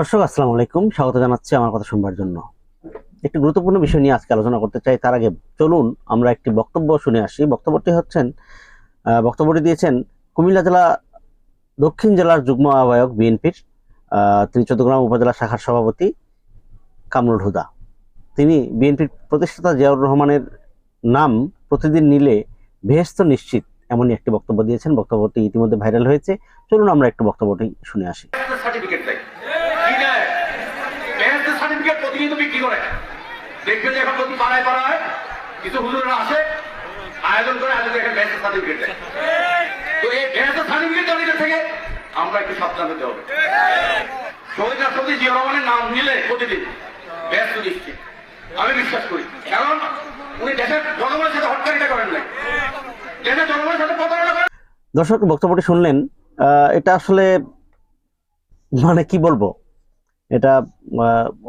দর্শক, আসসালামু আলাইকুম। স্বাগত জানাচ্ছি আমার কথা শুনবার জন্য। একটি গুরুত্বপূর্ণ বিষয় নিয়ে আজকে আলোচনা করতে চাই। তার আগে চলুন, আমরা একটি বক্তব্য শুনে আসি। বক্তব্যটি হচ্ছেন বক্তব্যটি দিয়েছেন কুমিল্লা জেলা দক্ষিণ জেলার যুগ্ম আহ্বায়ক বিএনপির তিনি চট্টগ্রাম উপজেলা শাখার সভাপতি কামরুল হুদা। তিনি বিএনপির প্রতিষ্ঠাতা জিয়াউর রহমানের নাম প্রতিদিন নিলে বেহেস্ত নিশ্চিত এমনই একটি বক্তব্য দিয়েছেন। বক্তব্যটি ইতিমধ্যে ভাইরাল হয়েছে। চলুন আমরা একটু বক্তব্যটি শুনে আসি। সার্টিফিকেট দেয় কি দেয় বেহেস্তের প্রতিনিয়ত বিক্রি করে। দেখবেন যে এখন প্রতি পাড়ায় পাড়ায় কিছু হুজুররা আসে, আয়োজন করে আয়োজন এখানে বেহেস্তের সার্টিফিকেট তো এই বেহেস্তের সার্টিফিকেট দেওয়ার থেকে আমরা একটু সাবধান হতে হবে। শহীদ রাষ্ট্রপতি জিয়া রহমানের নাম নিলে প্রতিদিন ব্যস্ত নিশ্চিত। আমি বিশ্বাস করি। কারণ উনি দেশের জনগণের সাথে হটকারিতা করেন না দেশের জনগণের সাথে প্রতারণা করেন দর্শক, বক্তব্যটি শুনলেন। এটা আসলে মানে কি বলব? এটা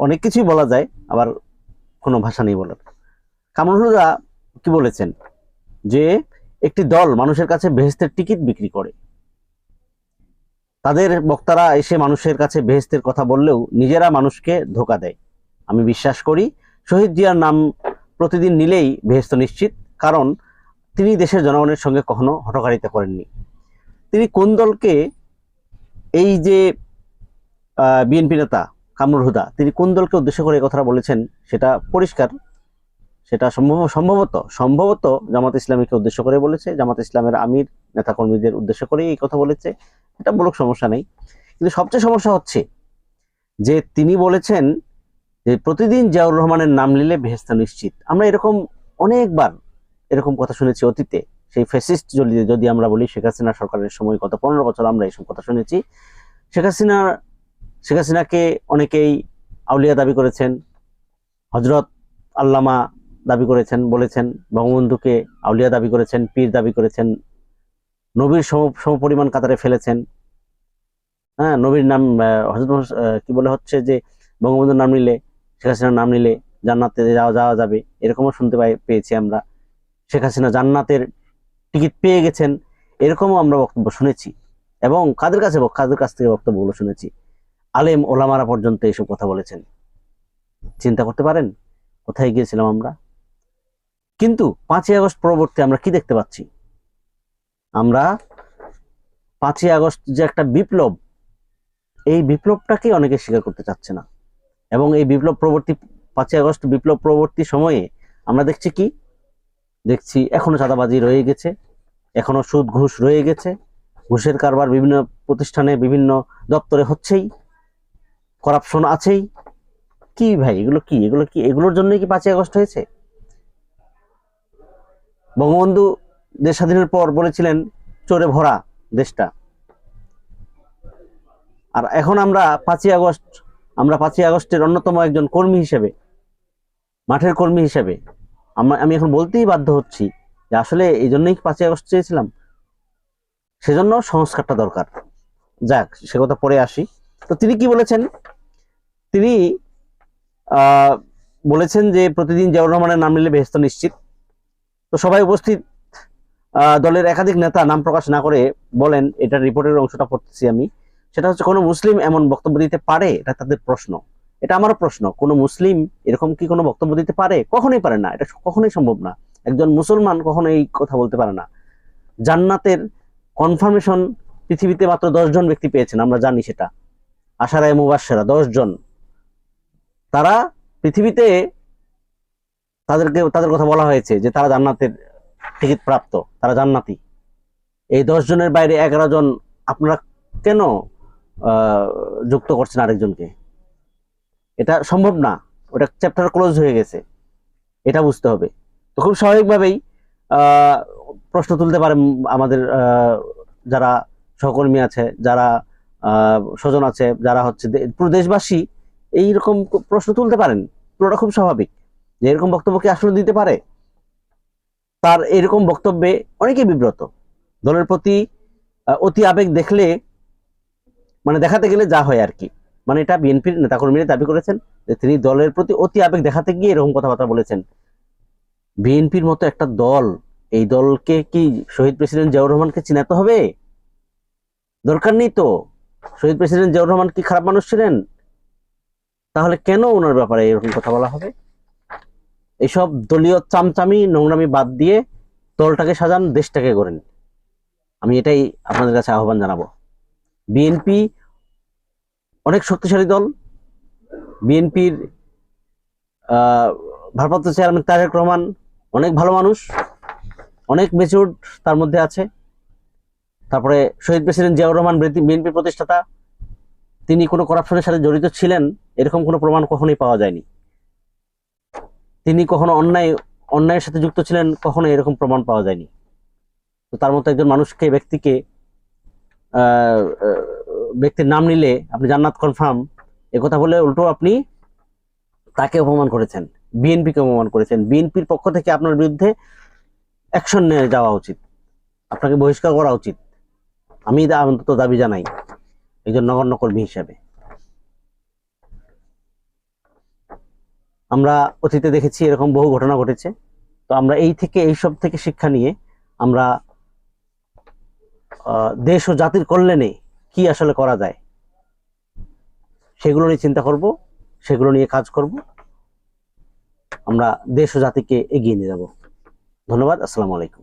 অনেক কিছুই বলা যায়, আবার কোনো ভাষা নেই বলার। কামরুল হুদা কি বলেছেন? যে একটি দল মানুষের কাছে বেহেস্তের টিকিট বিক্রি করে। তাদের বক্তারা এসে মানুষের কাছে বেহেস্তের কথা বললেও নিজেরা মানুষকে ধোকা দেয়। আমি বিশ্বাস করি, শহীদ জিয়ার নাম প্রতিদিন নিলেই বেহেস্ত নিশ্চিত, কারণ তিনি দেশের জনগণের সঙ্গে কখনো হটকারিতা করেননি। তিনি কোন দলকে এই যে বিএনপি নেতা কামরুল হুদা, তিনি কোন দলকে উদ্দেশ্য করে কথাটা বলেছেন সেটা পরিষ্কার, সেটা সম্ভব, সম্ভবত সম্ভবত জামাত ইসলামীকে উদ্দেশ্য করে বলেছে, জামাত ইসলামের আমির, নেতাকর্মীদের উদ্দেশ্য করে এই কথা বলেছে, এটা বলুক সমস্যা নেই। কিন্তু সবচেয়ে সমস্যা হচ্ছে যে তিনি বলেছেন যে প্রতিদিন জিয়াউর রহমানের নাম নিলে ভেস্তা নিশ্চিত। আমরা এরকম অনেকবার এরকম কথা শুনেছি অতীতে, সেই ফেসিস্ট যদি যদি আমরা বলি শেখ হাসিনা সরকারের সময় গত পনেরো বছর আমরা এইসব কথা শুনেছি, শেখ হাসিনা শেখ হাসিনাকে অনেকেই আউলিয়া দাবি করেছেন হজরত আল্লামা দাবি করেছেন, বলেছেন, বঙ্গবন্ধুকে আউলিয়া দাবি করেছেন, পীর দাবি করেছেন, নবীর সম, সমপরিমাণ কাতারে ফেলেছেন। হ্যাঁ নবীর নাম হজরত কি বলে হচ্ছে যে বঙ্গবন্ধুর নাম নিলে, শেখ হাসিনার নাম নিলে জান্নাতে যাওয়া যাওয়া যাবে, এরকমও শুনতে পাই, পেয়েছি আমরা। শেখ হাসিনা জান্নাতের টিকিট পেয়ে গেছেন, এরকমও আমরা বক্তব্য শুনেছি এবং কাদের কাছে কাদের কাছ থেকে বক্তব্যগুলো শুনেছি? আলেম ওলামারা পর্যন্ত এইসব কথা বলেছেন। চিন্তা করতে পারেন, কোথায় গিয়েছিলাম আমরা? কিন্তু পাঁচই আগস্ট পরবর্তী আমরা কি দেখতে পাচ্ছি? আমরা পাঁচই আগস্ট যে একটা বিপ্লব, এই বিপ্লবটাকে অনেকে স্বীকার করতে চাচ্ছে না। এবং এই বিপ্লব পরবর্তী, পাঁচই আগস্ট বিপ্লব পরবর্তী সময়ে আমরা দেখছি কি? দেখছি এখনও চাঁদাবাজি রয়ে গেছে, এখনও সুদ ঘুষ রয়ে গেছে, ঘুষের কারবার বিভিন্ন প্রতিষ্ঠানে, বিভিন্ন দপ্তরে হচ্ছেই। করাপশন আছেই। কি ভাই, এগুলো কি? এগুলো কি? এগুলোর জন্যই কি পাঁচই আগস্ট হয়েছে? বঙ্গবন্ধু দেশ স্বাধীনের পর বলেছিলেন, চোরে ভরা দেশটা। আর এখন আমরা পাঁচই আগস্ট, আমরা পাঁচই আগস্টের অন্যতম একজন কর্মী হিসেবে, মাঠের কর্মী হিসেবে, আমরা আমি এখন বলতেই বাধ্য হচ্ছি যে আসলে এই জন্যই পাঁচই আগস্ট চেয়েছিলাম? সেজন্য সংস্কারটা দরকার। যাক, সে কথা পরে আসি। তো তিনি কি বলেছেন? তিনি বলেছেন যে প্রতিদিন জিয়াউর রহমানের নাম নিলে বেহস্ত নিশ্চিত। তো সবাই উপস্থিত দলের একাধিক নেতা নাম প্রকাশ না করে বলেন, এটার রিপোর্টের অংশটা পড়তেছি আমি। সেটা হচ্ছে, কোনো মুসলিম এমন বক্তব্য দিতে পারে? এটা তাদের প্রশ্ন। এটা আমারও প্রশ্ন, কোনো মুসলিম এরকম কি কোনো বক্তব্য দিতে পারে? কখনোই পারে না, এটা কখনোই সম্ভব না। একজন মুসলমান কখনো এই কথা বলতে পারে না। জান্নাতের কনফার্মেশন পৃথিবীতে মাত্র দশজন ব্যক্তি পেয়েছেন, আমরা জানি সেটা। আশারায় মুবাসেরা জন। তারা পৃথিবীতে তাদেরকে, তাদের কথা বলা হয়েছে যে তারা জান্নাতের টিকিট প্রাপ্ত, তারা জান্নাতি। এই দশ জনের বাইরে এগারো জন আপনারা কেন যুক্ত করছেন আরেকজনকে? এটা সম্ভব না। ওটা চ্যাপ্টার ক্লোজ হয়ে গেছে। এটা বুঝতে হবে। তো খুব স্বাভাবিকভাবেই প্রশ্ন তুলতে পারে আমাদের যারা সহকর্মী আছে, যারা স্বজন আছে, যারা হচ্ছে পুরো দেশবাসী এইরকম প্রশ্ন তুলতে পারেন। পুরোটা খুব স্বাভাবিক যে এরকম বক্তব্য কি আসলে দিতে পারে? তার এরকম বক্তব্যে অনেকেই বিব্রত। দলের প্রতি অতি আবেগ দেখলে মানে দেখাতে গেলে যা হয় আর কি। মানে এটা বিএনপির নেতাকর্মীরা দাবি করেছেন যে তিনি দলের প্রতি অতি আবেগ দেখাতে গিয়ে এরকম কথাবার্তা বলেছেন। বিএনপির মতো একটা দল, এই দলকে কি শহীদ প্রেসিডেন্ট জিয়াউর রহমানকে চিনাতে হবে? দরকার নেই তো। শহীদ প্রেসিডেন্ট জিয়াউর রহমান কি খারাপ মানুষ ছিলেন? তাহলে কেন ওনার ব্যাপারে এরকম কথা বলা হবে? এসব দলীয় চামচামি, নোংরামি বাদ দিয়ে দলটাকে সাজান, দেশটাকে গড়েন আমি এটাই আপনাদের কাছে আহ্বান জানাব। বিএনপি অনেক শক্তিশালী দল। বিএনপির ভারপ্রাপ্ত চেয়ারম্যান তারেক রহমান অনেক ভালো মানুষ, অনেক মেচুর তার মধ্যে আছে। তারপরে শহীদ প্রেসিডেন্ট জিয়াউর রহমান বিএনপির প্রতিষ্ঠাতা। তিনি কোনো করাপশনের সাথে জড়িত ছিলেন, এরকম কোনো প্রমাণ কখনোই পাওয়া যায়নি। তিনি কখনো অন্যায়, অন্যায়ের সাথে যুক্ত ছিলেন কখনো এরকম প্রমাণ পাওয়া যায়নি। তো তার মতো একজন মানুষকে, ব্যক্তিকে ব্যক্তির নাম নিলে আপনি জান্নাত কনফার্ম কথা বলে উল্টো আপনি তাকে অপমান করেছেন বিএনপিকে অপমান করেছেন। বিএনপির পক্ষ থেকে আপনার বিরুদ্ধে অ্যাকশন নিয়ে যাওয়া উচিত। আপনাকে বহিষ্কার করা উচিত। আমি অন্তত দাবি জানাই। একজন নগণ্য কর্মী হিসাবে। আমরা অতীতে দেখেছি এরকম বহু ঘটনা ঘটেছে। তো আমরা এই থেকে, এই সব থেকে শিক্ষা নিয়ে আমরা দেশ ও জাতির কল্যাণে কি আসলে করা যায়, সেগুলো নিয়ে চিন্তা করব, সেগুলো নিয়ে কাজ করব। আমরা দেশ ও জাতিকে এগিয়ে নিয়ে যাব। ধন্যবাদ, আসসালামু আলাইকুম।